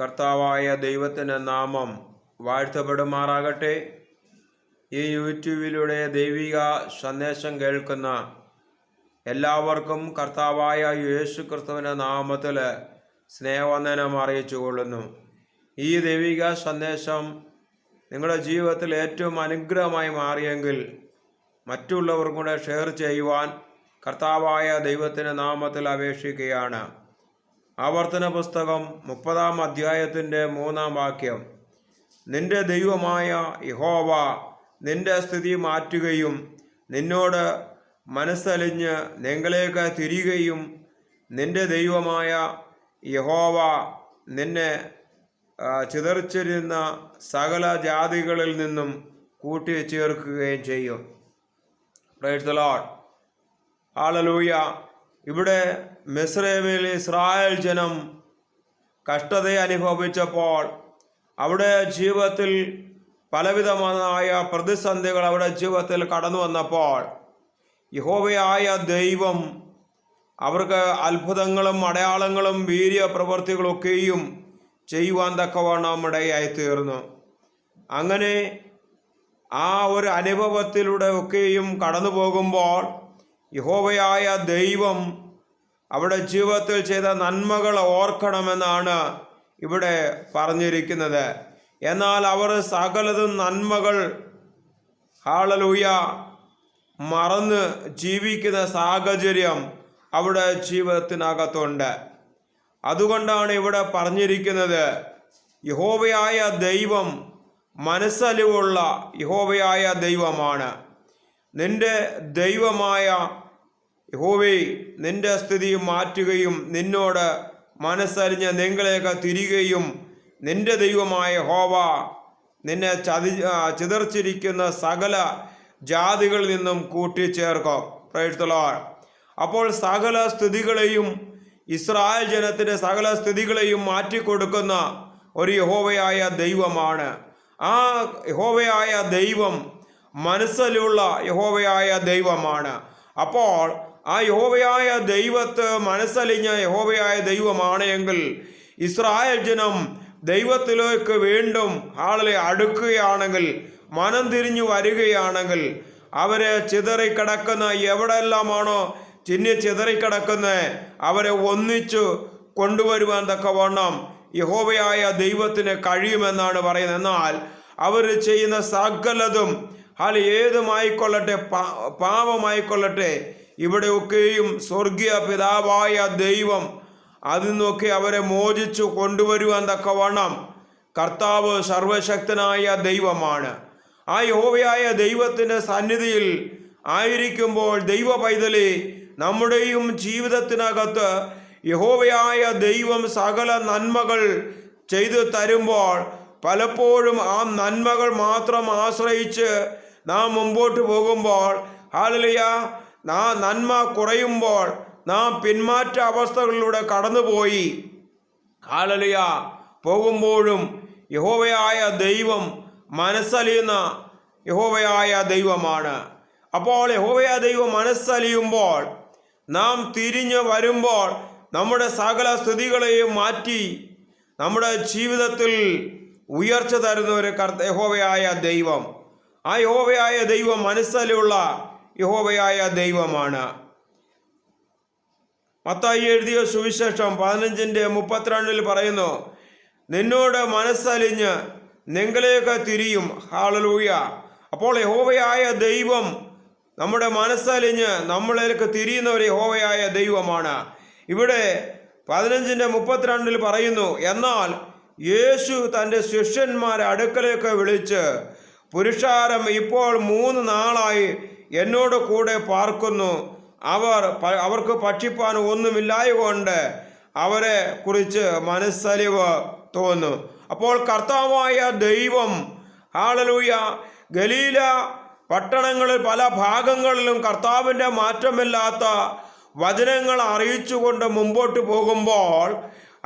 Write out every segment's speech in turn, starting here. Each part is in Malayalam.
കർത്താവായ ദൈവത്തിന്റെ നാമം വാഴ്ത്തപ്പെടുമാറാകട്ടെ. ഈ യൂട്യൂബിലൂടെ ദൈവിക സന്ദേശം കേൾക്കുന്ന എല്ലാവർക്കും കർത്താവായ യേശു ക്രിസ്തുവിന്റെ നാമത്തിൽ സ്നേഹവന്ദനം അറിയിച്ചു കൊള്ളുന്നു. ഈ ദൈവിക സന്ദേശം നിങ്ങളുടെ ജീവിതത്തിൽ ഏറ്റവും അനുഗ്രഹമായി മാറിയെങ്കിൽ മറ്റുള്ളവർക്കും കൂടെ ഷെയർ ചെയ്യുവാൻ കർത്താവായ ദൈവത്തിന്റെ നാമത്തിൽ അപേക്ഷിക്കുകയാണ്. ആവർത്തന പുസ്തകം മുപ്പതാം അധ്യായത്തിന്റെ മൂന്നാം വാക്യം. നിന്റെ ദൈവമായ യഹോവ നിന്റെ സ്ഥിതി മാറ്റുകയും നിന്നോട് മനസ്സലിഞ്ഞ് നിങ്ങളേക്ക് തിരികെയും നിന്റെ ദൈവമായ യഹോവ നിന്നെ ചിതറിച്ചിരുന്ന സകല ജാതികളിൽ നിന്നും കൂട്ടി ചേർക്കുകയും ചെയ്യും പ്രൈസ് ഹാലലൂയ ഇവിടെ മിസ്രൈമിൽ ഇസ്രായേൽ ജനം കഷ്ടത അനുഭവിച്ചപ്പോൾ അവിടെ ജീവിതത്തിൽ പലവിധമായ പ്രതിസന്ധികൾ അവിടെ ജീവിതത്തിൽ കടന്നു വന്നപ്പോൾ യഹോവയായ ദൈവം അവർക്ക് അത്ഭുതങ്ങളും അടയാളങ്ങളും വീര്യ പ്രവൃത്തികളൊക്കെയും ചെയ്യുവാൻ തക്കവണ്ണം ഇടയായി തീർന്നു അങ്ങനെ ആ ഒരു അനുഭവത്തിലൂടെ ഒക്കെയും കടന്നു പോകുമ്പോൾ യഹോവയായ ദൈവം അവിടെ ജീവിതത്തിൽ ചെയ്ത നന്മകൾ ഓർക്കണമെന്നാണ് ഇവിടെ പറഞ്ഞിരിക്കുന്നത്. എന്നാൽ അവർ സകലതും നന്മകൾ ഹാളലൂയ മറന്ന് ജീവിക്കുന്ന സാഹചര്യം അവിടെ ജീവിതത്തിനകത്തുണ്ട്. അതുകൊണ്ടാണ് ഇവിടെ പറഞ്ഞിരിക്കുന്നത് യഹോവയായ ദൈവം മനസ്സലിവുള്ള യഹോവയായ ദൈവമാണ്. നിന്റെ ദൈവമായ യഹോവേ നിന്റെ സ്ഥിതി മാറ്റുകയും നിന്നോട് മനസ്സറിഞ്ഞ് നിങ്ങളെയൊക്കെ തിരികെയും നിന്റെ ദൈവമായ ഹോവ നിന്നെ ചതി ചിതർച്ചിരിക്കുന്ന സകല ജാതികളിൽ നിന്നും കൂട്ടിച്ചേർക്കും. പ്രയത്തൊളാൾ അപ്പോൾ സകല സ്ഥിതികളെയും ഇസ്രായേൽ ജനത്തിന്റെ സകല സ്ഥിതികളെയും മാറ്റിക്കൊടുക്കുന്ന ഒരു യഹോവയായ ദൈവമാണ്. ആ യഹോവയായ ദൈവം മനസ്സിലുള്ള യഹോവയായ ദൈവമാണ്. അപ്പോൾ ആ യഹോവയായ ദൈവത്ത് മനസ്സലിഞ്ഞ യഹോവയായ ദൈവമാണ് എങ്കിൽ ഇസ്രായേൽ ജനം ദൈവത്തിലേക്ക് വീണ്ടും ആളെ അടുക്കുകയാണെങ്കിൽ മനം തിരിഞ്ഞു വരികയാണെങ്കിൽ അവരെ ചിതറിക്കിടക്കുന്ന എവിടെല്ലാമാണോ ചിന്നി ചിതറിക്കിടക്കുന്നത് അവരെ ഒന്നിച്ചു കൊണ്ടുവരുവാൻ തക്കവണ്ണം യഹോവയായ ദൈവത്തിന് കഴിയുമെന്നാണ് പറയുന്നത്. എന്നാൽ അവർ ചെയ്യുന്ന സകലതും ഹാൽ ഏതുമായിക്കൊള്ളട്ടെ? പാ- പാപമായിക്കൊള്ളട്ടെ. ഇവിടെയൊക്കെയും സ്വർഗീയ പിതാവായ ദൈവം അതിൽ നിന്നൊക്കെ അവരെ മോചിച്ചു കൊണ്ടുവരുവാൻ തക്കവണ്ണം കർത്താവ് സർവശക്തനായ ദൈവമാണ്. ആ യോവയായ ദൈവത്തിന്റെ സന്നിധിയിൽ ആയിരിക്കുമ്പോൾ ദൈവ പൈതലി നമ്മുടെയും ജീവിതത്തിനകത്ത് യഹോവയായ ദൈവം സകല നന്മകൾ ചെയ്തു തരുമ്പോൾ പലപ്പോഴും ആ നന്മകൾ മാത്രം ആശ്രയിച്ച് നാം മുമ്പോട്ട് പോകുമ്പോൾ ഹാലലിയ നാ നന്മ കുറയുമ്പോൾ നാം പിന്മാറ്റ അവസ്ഥകളിലൂടെ കടന്നുപോയി. ഹാലലിയ പോകുമ്പോഴും യഹോവയായ ദൈവം മനസ്സലിയുന്ന യഹോവയായ ദൈവമാണ്. അപ്പോൾ യഹോവയായ ദൈവം മനസ്സലിയുമ്പോൾ നാം തിരിഞ്ഞു വരുമ്പോൾ നമ്മുടെ സകല സ്ഥിതികളെയും മാറ്റി നമ്മുടെ ജീവിതത്തിൽ ഉയർച്ച തരുന്ന ഒരു കർത്ത യഹോവയായ ദൈവം. ആ യഹോവയായ ദൈവം മനസ്സിലുള്ള യഹോവയായ ദൈവമാണ്. മത്തായി എഴുതിയ സുവിശേഷം പതിനഞ്ചിന്റെ മുപ്പത്തിരണ്ടിൽ പറയുന്നു നിന്നോട് മനസ്സലിഞ്ഞ് നിങ്ങളെയൊക്കെ തിരിയും. ഹാളലൂയ അപ്പോൾ യഹോവയായ ദൈവം നമ്മുടെ മനസ്സലിഞ്ഞ് നമ്മളിലേക്ക് തിരിയുന്ന ഒരു യഹോവയായ ദൈവമാണ്. ഇവിടെ പതിനഞ്ചിന്റെ മുപ്പത്തിരണ്ടിൽ പറയുന്നു എന്നാൽ യേശു തന്റെ ശിഷ്യന്മാരെ അടുക്കലേക്ക് വിളിച്ച് പുരുഷാരം ഇപ്പോൾ മൂന്ന് നാളായി എന്നോട് കൂടെ പാർക്കുന്നു. അവർ അവർക്ക് ഭക്ഷിപ്പാൻ ഒന്നുമില്ലായകൊണ്ട് അവരെ കുറിച്ച് മനസ്സലിവ് തോന്നുന്നു. അപ്പോൾ കർത്താവായ ദൈവം ഹാളലൂയ ഗലീല പട്ടണങ്ങളിൽ പല ഭാഗങ്ങളിലും കർത്താവിന്റെ മാറ്റമില്ലാത്ത വചനങ്ങൾ അറിയിച്ചുകൊണ്ട് മുമ്പോട്ട് പോകുമ്പോൾ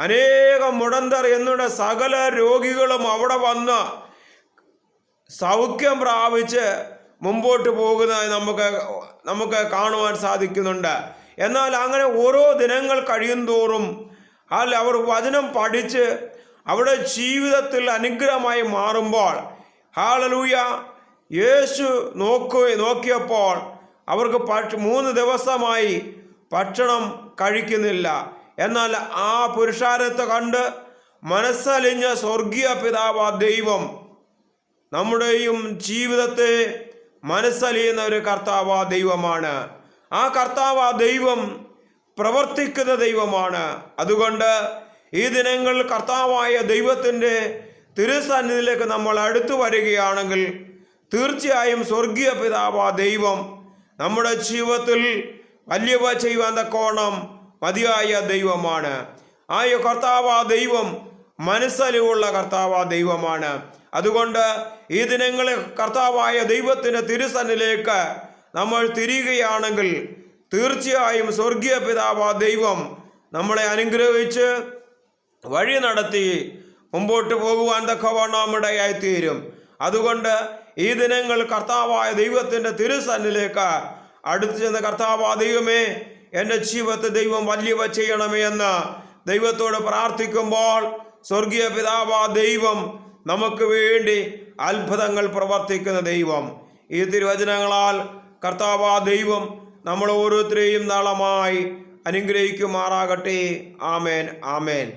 അനേകം മുടന്തർ എന്നുള്ള സകല രോഗികളും അവിടെ വന്ന് സൗഖ്യം പ്രാപിച്ച് മുമ്പോട്ട് പോകുന്നത് നമുക്ക് നമുക്ക് കാണുവാൻ സാധിക്കുന്നുണ്ട്. എന്നാൽ അങ്ങനെ ഓരോ ദിനങ്ങൾ കഴിയും തോറും അല്ല അവർ വചനം പഠിച്ച് അവിടെ ജീവിതത്തിൽ അനുഗ്രഹമായി മാറുമ്പോൾ ഹാളലൂയ യേശു നോക്കു നോക്കിയപ്പോൾ അവർക്ക് പക്ഷ മൂന്ന് ദിവസമായി ഭക്ഷണം കഴിക്കുന്നില്ല. എന്നാൽ ആ പുരുഷാരത്തെ കണ്ട് മനസ്സലിഞ്ഞ സ്വർഗീയ പിതാവ് ദൈവം നമ്മുടെയും ജീവിതത്തെ മനസ്സലിയുന്ന ഒരു കർത്താവ് ദൈവമാണ്. ആ കർത്താവ് ദൈവം പ്രവർത്തിക്കുന്ന ദൈവമാണ്. അതുകൊണ്ട് ഈ ദിനങ്ങൾ കർത്താവായ ദൈവത്തിന്റെ തിരുസന്നിധിയിലേക്ക് നമ്മൾ അടുത്തു വരികയാണെങ്കിൽ തീർച്ചയായും സ്വർഗീയ പിതാവ് ദൈവം നമ്മുടെ ജീവിതത്തിൽ വലിയവ ചെയ്യുവാൻ തക്കോണം മതിയായ ദൈവമാണ്. ആ കർത്താവ ദൈവം മനസ്സലിവുള്ള കർത്താവ ദൈവമാണ്. അതുകൊണ്ട് ഈ ദിനങ്ങളിൽ കർത്താവായ ദൈവത്തിന്റെ തിരുസന്നിലേക്ക് നമ്മൾ തിരിയുകയാണെങ്കിൽ തീർച്ചയായും സ്വർഗീയ പിതാവ് ദൈവം നമ്മളെ അനുഗ്രഹിച്ച് വഴി നടത്തി മുമ്പോട്ട് പോകുവാൻ തക്കവണ്ണം തീരും. അതുകൊണ്ട് ഈ ദിനങ്ങൾ കർത്താവായ ദൈവത്തിന്റെ തിരുസന്നിലേക്ക് അടുത്ത് ചെന്ന് കർത്താവാ ദൈവമേ എന്റെ ജീവിതത്തെ ദൈവം വലിയവ ചെയ്യണമേ എന്ന് ദൈവത്തോട് പ്രാർത്ഥിക്കുമ്പോൾ സ്വർഗീയ പിതാവ ദൈവം നമുക്ക് വേണ്ടി അത്ഭുതങ്ങൾ പ്രവർത്തിക്കുന്ന ദൈവം. ഈ തിരുവചനങ്ങളാൽ കർത്താവാ ദൈവം നമ്മൾ ഓരോരുത്തരെയും നാളമായി അനുഗ്രഹിക്കുമാറാകട്ടെ. ആമേൻ ആമേൻ.